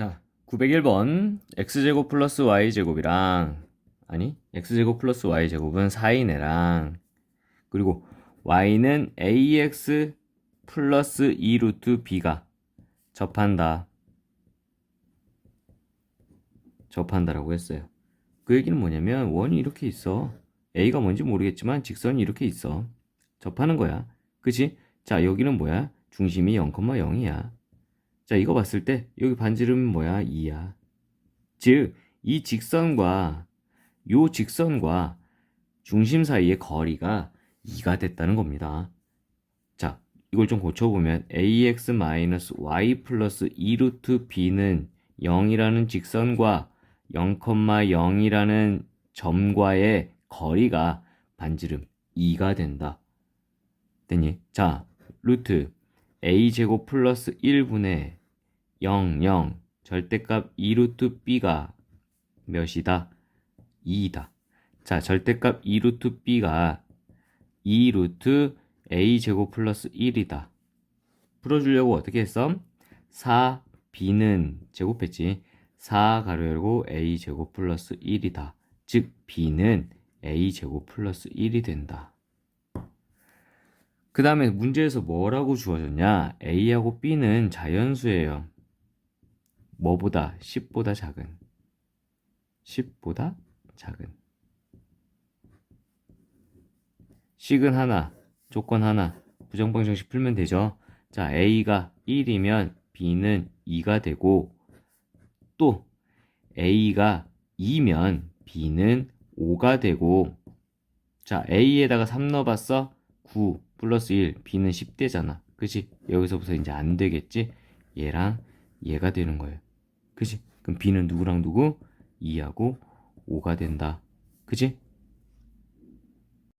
자, 901번 x제곱 플러스 y제곱이랑 아니 x제곱 플러스 y제곱은 4인애랑 그리고 y는 ax 플러스 2루트 b가 접한다. 접한다라고 했어요. 그 얘기는 뭐냐면 원이 이렇게 있어. a가 뭔지 모르겠지만 직선이 이렇게 있어. 접하는 거야. 그치? 자, 여기는 뭐야? 중심이 0,0이야. 자, 이거 봤을 때 여기 반지름은 뭐야? 2야. 즉, 이 직선과 요 직선과 중심 사이의 거리가 2가 됐다는 겁니다. 자, 이걸 좀 고쳐보면 ax-y 플러스 2루트 b는 0이라는 직선과 0,0이라는 점과의 거리가 반지름 2가 된다. 됐니? 자, 루트 a제곱 플러스 1분의 0, 0 절대값 2루트 b가 몇이다? 2이다. 자, 절대값 2루트 b가 2루트 a제곱 플러스 1이다. 풀어주려고 어떻게 했어? 4b는 제곱했지. 4 가로 열고 a제곱 플러스 1이다. 즉 b는 a제곱 플러스 1이 된다. 그 다음에 문제에서 뭐라고 주어졌냐? a하고 b는 자연수예요. 뭐보다? 10보다 작은. 10보다 작은. 식은 하나, 조건 하나, 부정방정식 풀면 되죠. 자, a가 1이면 b는 2가 되고, 또 a가 2면 b는 5가 되고, 자, a에다가 3 넣어봤어? 9 플러스 1, b는 10대잖아. 그치? 여기서부터 이제 안 되겠지? 얘랑 얘가 되는 거예요. 그치? 그럼 b는 누구랑 누구? 2하고 5가 된다. 그치?